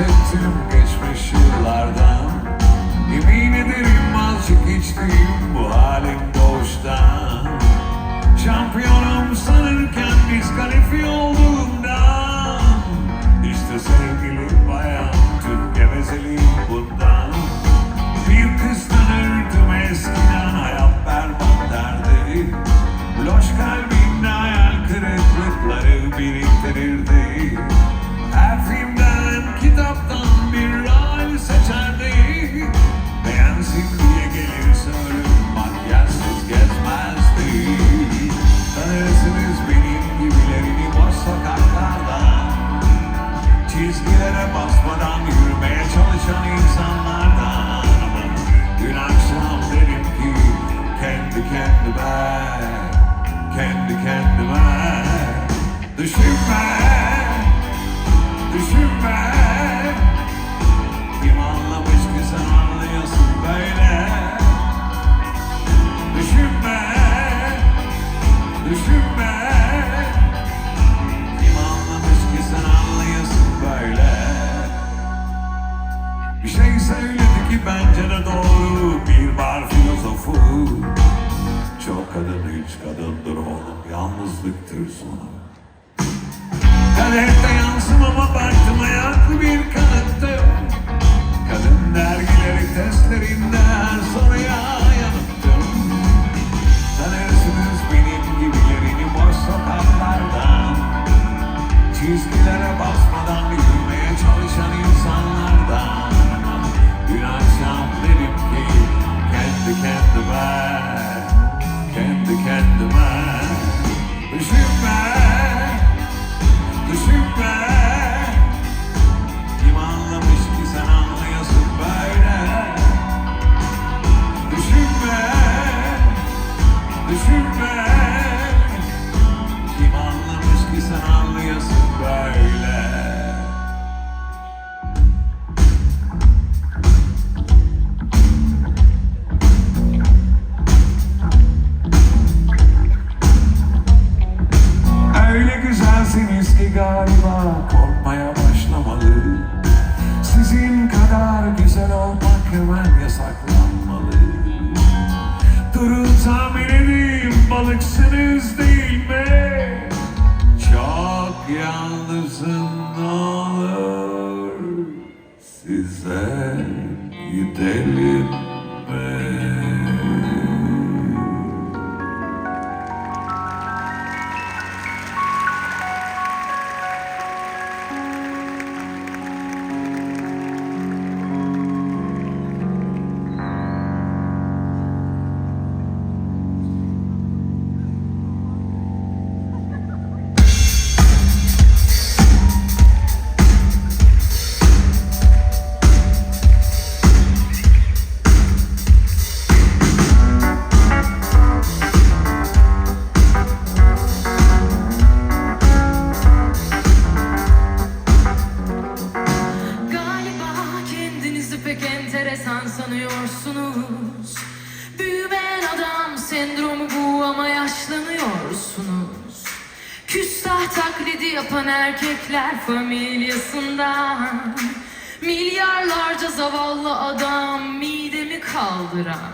bıktım geçmiş yıllardan. Yemin ederim azıcık içtiğim bu halim doğuştan Şampiyonum sanırken diskalifiye olduğumdan Çizgilere basmadan yürümeye çalışan insanlardan. Ama dün akşam dedim ki kendi kendime Kendi kendime Düşünme Sonu Kadehte yansımama baktım ayaklı bir kanıttım Kadın dergileri testlerinde her soruya yanıttım Tanırsınız benim gibilerini boş sokaklardan. Çizgilere Öyle güzelsiniz ki galiba korkmaya başlamalı. Sizin kadar güzel olmak hemen yasaklanmalı. Durun tahmin edeyim balıksınız değil yaşlanıyorsunuz Küstah taklidi yapan erkekler familyasından. Milyarlarca zavallı adam midemi kaldıran.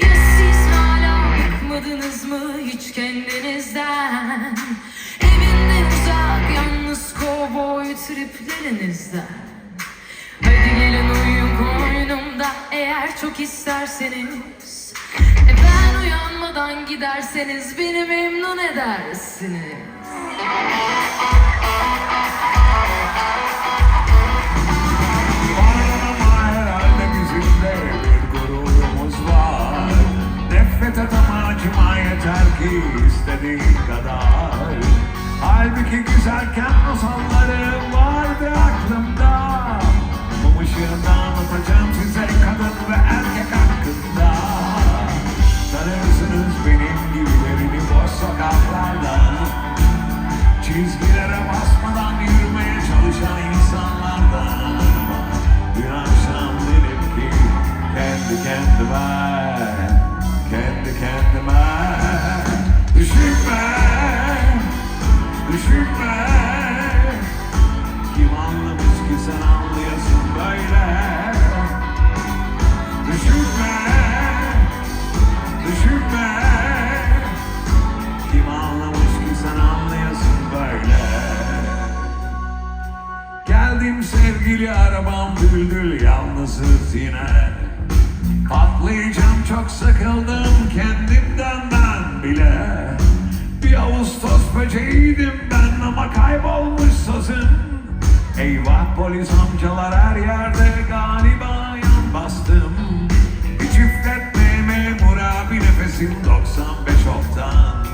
Ya siz hala bıkmadınız mı hiç kendinizden? Evinden uzak yalnız kovboy triplerinizden. Hadi gelin uyuyun koynumda eğer çok isterseniz giderseniz beni memnun edersiniz Var var istediğin kadar Halbuki güzelken masalları vardı yine. Patlayacağım çok sıkıldım kendimden ben bile. Bir Ağustos böceğiydim ben ama kaybolmuş sözüm. Eyvah polis amcalar her yerde galiba yan bastım. Hiç üfletme memur abi nefesim 95 oktan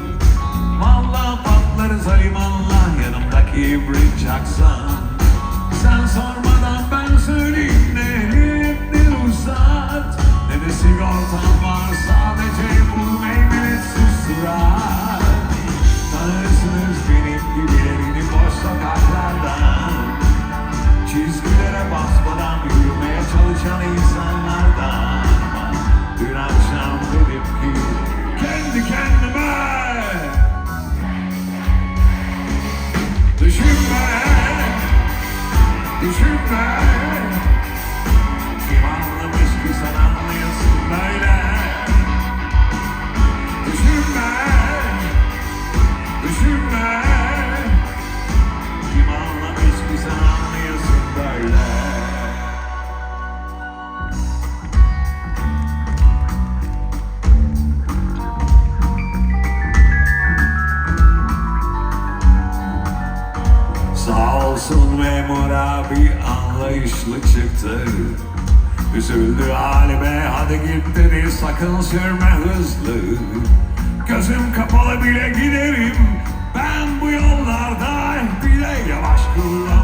Valla patlarız alimanla yanımdaki bridge çaksan bir anlayışlı çıktı. Üzüldü halime hadi git dedi sakın sürme hızlı. Gözüm kapalı bile giderim ben bu yollarda bile yavaş kullan